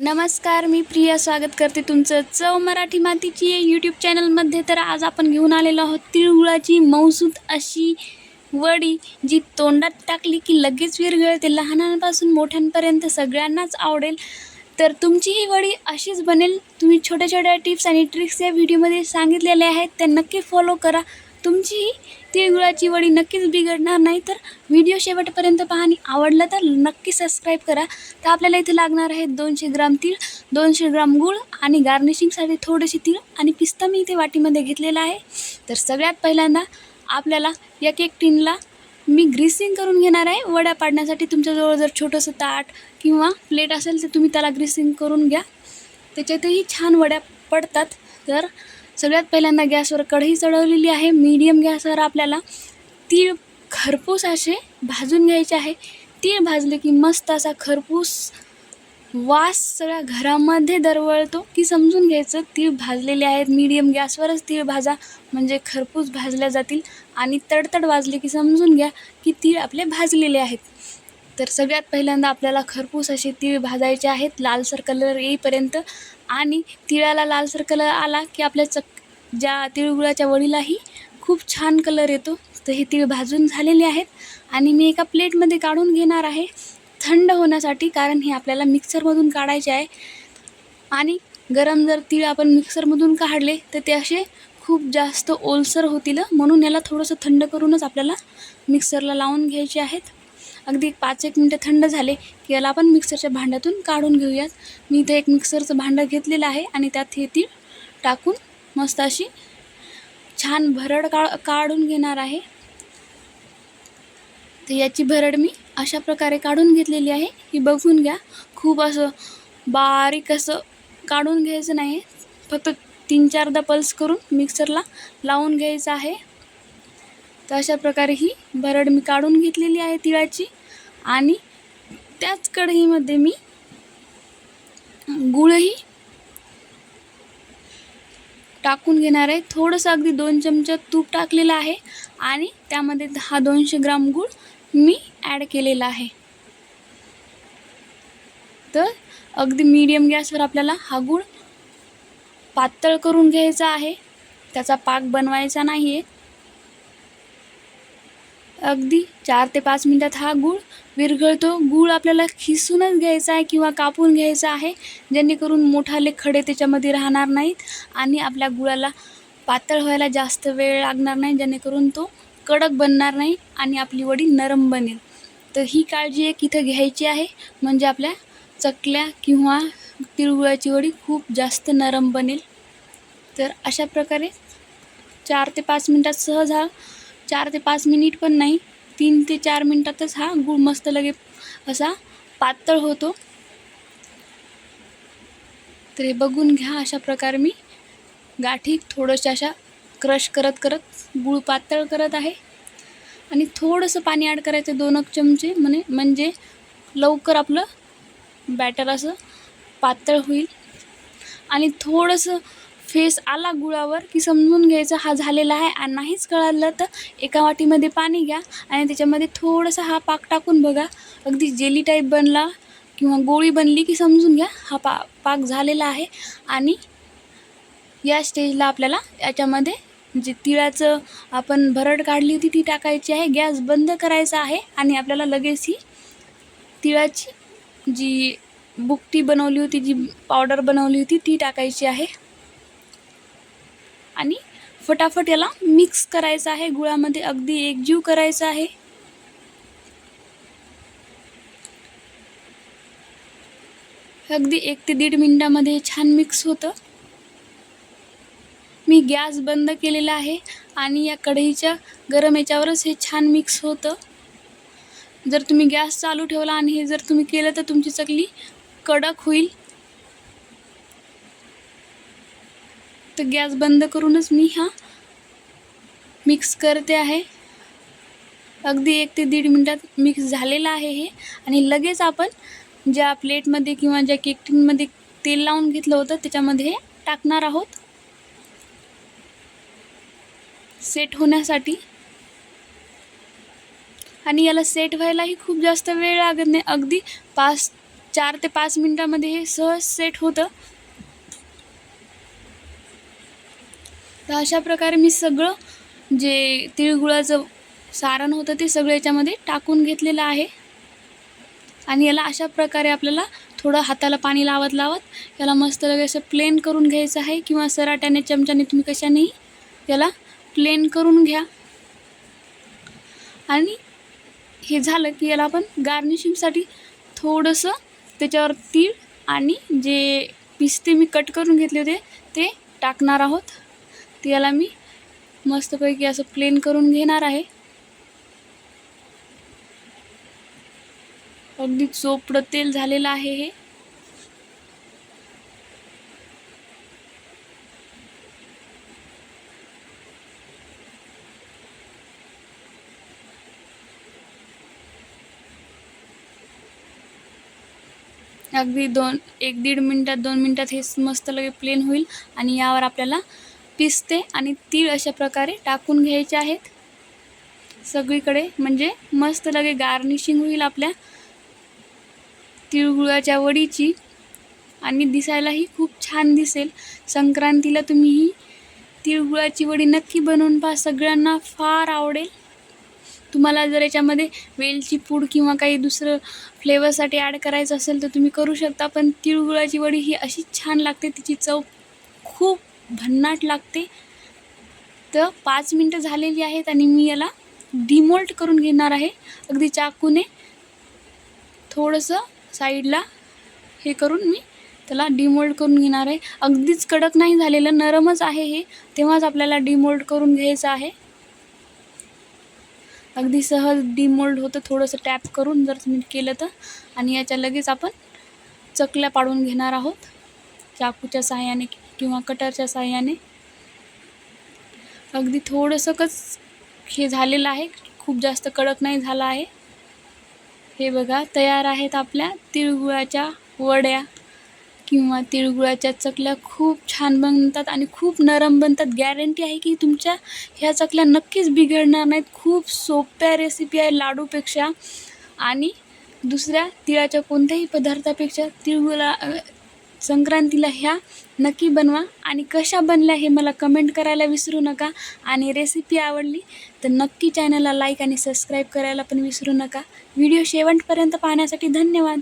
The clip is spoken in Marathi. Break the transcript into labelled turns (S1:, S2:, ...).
S1: नमस्कार मी प्रिया स्वागत करते तुमचं चव मराठी मातीची यूट्यूब चॅनलमध्ये तर आज आपण घेऊन आलेलो आहोत तिळगुळाची मौसूद अशी वडी जी तोंडात टाकली की लगेच विरघळते. लहानांपासून मोठ्यांपर्यंत सगळ्यांनाच आवडेल. तर तुमची ही वडी अशीच बनेल. तुम्ही छोट्या छोट्या टिप्स आणि ट्रिक्स या व्हिडिओमध्ये सांगितलेल्या आहेत. त्या नक्की फॉलो करा. तुमची तिळगुळाची वडी नक्कीच बिघडणार नाही तर व्हिडिओ शेवटपर्यंत पहा आणि आवडलं तर नक्की सबस्क्राईब करा. तर आपल्याला इथे लागणार आहे दोनशे ग्राम तीळ दोनशे ग्राम गूळ आणि गार्निशिंगसाठी थोडेसे तीळ आणि पिस्ता मी इथे वाटीमध्ये घेतलेला आहे. तर सगळ्यात पहिल्यांदा आपल्याला एक एक टीनला मी ग्रीसिंग करून घेणार आहे. वड्या पाडण्यासाठी तुमच्याजवळ जर छोटंसं ताट किंवा प्लेट असेल तर तुम्ही त्याला ग्रीसिंग करून घ्या. त्याच्यातही छान वड्या पडतात. तर सगळ्यात पहिल्यांदा गॅसवर कढई चढवलेली आहे. मीडियम गॅसवर आपल्याला तीळ खरपूस असे भाजून घ्यायचे आहे. तीळ भाजले की मस्त असा खरपूस वास सगळ्या घरामध्ये दरवळतो. की समजून घ्यायचं तीळ भाजलेले आहेत. मीडियम गॅसवरच तीळ भाजा म्हणजे खरपूस भाजल्या जातील. आणि तडतड वाजले की समजून घ्या की तीळ आपले भाजलेले आहेत. तर सगळ्यात पहिल्यांदा आपल्याला खरपूस असे तीळ भाजायचे आहेत. लालसर कलर येईपर्यंत. आणि तिळाला लालसर कलर आला की आपल्या चक ज्या तिळगुळाच्या वडीलाही खूप छान कलर येतो. तर हे तिळ भाजून झालेले आहेत आणि मी एका प्लेटमध्ये काढून घेणार आहे थंड होण्यासाठी कारण हे आपल्याला मिक्सरमधून काढायचे आहे. आणि गरम जर तीळ आपण मिक्सरमधून काढले तर ते असे खूप जास्त ओलसर होतील. म्हणून याला थोडंसं थंड करूनच आपल्याला मिक्सरला लावून घ्यायचे आहेत. अगदी पाच एक मिनटं थंड झाले की याला आपण मिक्सरच्या भांड्यातून काढून घेऊयात. मी इथे एक मिक्सरचं भांडं घेतलेलं आहे आणि त्यात हे तीळ टाकून मस्त अशी छान भरड काळ काढून घेणार आहे. तर याची भरड मी अशा प्रकारे काढून घेतलेली आहे. ही बघून घ्या. खूप असं बारीक असं काढून घ्यायचं नाही. फक्त तीन चारदा पल्स करून मिक्सरला लावून घ्यायचं आहे. तर अशा प्रकारे ही भरड मी काढून घेतलेली आहे तिळाची. आणि त्याच कढईमध्ये मी गुळही टाकून घेणार आहे. थोडंसं अगदी दोन चमचा तूप टाकलेलं आहे आणि त्यामध्ये हा दोनशे ग्राम गूळ मी ॲड केलेला आहे. तर अगदी मीडियम गॅसवर आपल्याला हा गूळ पातळ करून घ्यायचा आहे. त्याचा पाक बनवायचा नाही आहे अगदी चार ते पाच मिनटात हा गूळ विरघळतो. गूळ आपल्याला खिसूनच घ्यायचा आहे किंवा कापून घ्यायचा आहे जेणेकरून मोठाले खडे त्याच्यामध्ये राहणार नाहीत आणि आपल्या गुळाला पातळ व्हायला जास्त वेळ लागणार नाही जेणेकरून तो कडक बनणार नाही आणि आपली वडी नरम बनेल. तर ही काळजी एक इथं घ्यायची आहे. म्हणजे आपल्या चकल्या किंवा तिळगुळाची वडी खूप जास्त नरम बनेल. तर अशा प्रकारे चार ते पाच मिनटात सहज हा चार ते पाच मिनिट पण नाही तीन ते चार मिनटातच हा गूळ मस्त लगे असा पातळ होतो. तर हे बघून घ्या अशा प्रकारे मी गाठी थोडंशा अशा क्रश करत करत गूळ पातळ करत आहे. आणि थोडंसं पाणी ॲड करायचं दोन चमचे म्हणे म्हणजे लवकर आपलं बॅटर असं पातळ होईल. आणि थोडंसं फेस आला गुळावर की समजून घ्यायचं हा झालेला आहे आणि नाहीच कळालं तर एका वाटीमध्ये पाणी घ्या आणि त्याच्यामध्ये थोडंसं हा पाक टाकून बघा. अगदी जेली टाईप बनला किंवा गोळी बनली की समजून घ्या हा पा पाक झालेला आहे आणि या स्टेजला आपल्याला याच्यामध्ये जे तिळाचं आपण भरड काढली होती ती टाकायची आहे. गॅस बंद करायचा आहे आणि आपल्याला लगेच ही तिळाची जी बुकटी बनवली होती जी पावडर बनवली होती ती टाकायची आहे. आणि फटाफट याला मिक्स करायचं आहे. गुळामध्ये अगदी एकजीव करायचं आहे. अगदी एक ते दीड मिनटामध्ये हे छान मिक्स होतं. मी गॅस बंद केलेला आहे आणि या कढईच्या गरम याच्यावरच हे छान मिक्स होतं. जर तुम्ही गॅस चालू ठेवला आणि हे जर तुम्ही केलं तर तुमची चकली कडक होईल. तर गॅस बंद करूनच मी हा मिक्स करते आहे. अगदी एक ते दीड मिनटात मिक्स झालेलं आहे हे. आणि लगेच आपण ज्या प्लेटमध्ये किंवा ज्या केकटिंगमध्ये तेल लावून घेतलं होतं त्याच्यामध्ये टाकणार आहोत. सेट होण्यासाठी. आणि याला सेट व्हायलाही खूप जास्त वेळ लागत नाही. अगदी पाच चार ते पाच मिनटामध्ये हे सहज सेट होतं. तर अशा प्रकारे मी सगळं जे तिळगुळाचं सारण होतं ते सगळं याच्यामध्ये टाकून घेतलेलं आहे. आणि याला अशा प्रकारे आपल्याला थोडं हाताला पाणी लावत लावत याला मस्त लगे असं प्लेन करून घ्यायचं आहे किंवा सराट्याने चमच्याने तुम्ही कशानेही याला प्लेन करून घ्या. आणि हे झालं की याला आपण गार्निशिंगसाठी थोडंसं त्याच्यावर तीळ आणि जे पिस्ते मी कट करून घेतले होते ते टाकणार आहोत. ते याला मी मस्तपैकी असं प्लेन करून घेणार आहे. अगदी चोपडं तेल झालेलं आहे हे. अगदी दोन एक दीड मिनटात दोन मिनटात हे मस्त लगे प्लेन होईल आणि यावर आपल्याला पिस्ते आणि तीळ अशा प्रकारे टाकून घ्यायचे आहेत. सगळीकडे म्हणजे मस्त लगे गार्निशिंग होईल आपल्या तिळगुळाच्या वडीची. आणि दिसायलाही खूप छान दिसेल. संक्रांतीला तुम्ही ही तिळगुळाची वडी नक्की बनवून पहा. सगळ्यांना फार आवडेल. तुम्हाला जर याच्यामध्ये वेलची पूड किंवा काही दुसरं फ्लेवरसाठी ॲड करायचं असेल तर तुम्ही करू शकता. पण तिळगुळाची वडी ही अशी छान लागते तिची चव खूप भन्नाट लागते. तर पाच मिनटं झालेली आहेत आणि मी याला डिमोल्ट करून घेणार आहे. अगदी चाकूने थोडंसं साईडला हे करून मी त्याला डिमोल्ड करून घेणार आहे. अगदीच कडक नाही झालेलं नरमच आहे हे. तेव्हाच आपल्याला डिमोल्ड करून घ्यायचं आहे. अगदी सहज डिमोल्ड होतं थोडंसं टॅप करून जर तुम्ही केलं तर. आणि याच्या लगेच आपण चकल्या पाडून घेणार आहोत. चाकूच्या सहाय्याने किंवा कटरच्या साह्याने. अगदी थोडंसंच हे झालेलं आहे. खूप जास्त कडक नाही झालं आहे. हे बघा तयार आहेत आपल्या तिळगुळाच्या वड्या किंवा तिळगुळाच्या चकल्या खूप छान बनतात आणि खूप नरम बनतात. गॅरंटी आहे की तुमच्या ह्या चकल्या नक्कीच बिघडणार नाहीत. खूप सोप्या रेसिपी आहे लाडूपेक्षा. आणि दुसऱ्या तिळाच्या कोणत्याही पदार्थापेक्षा तिळगुळा संक्रांतीला ह्या. नक्की बनवा. आणि कशा बनल्या हे मला कमेंट करायला विसरू नका. आणि रेसिपी आवडली तर नक्की चॅनलला लाईक आणि सबस्क्राईब करायला पण विसरू नका. व्हिडिओ शेवटपर्यंत पाहण्यासाठी धन्यवाद.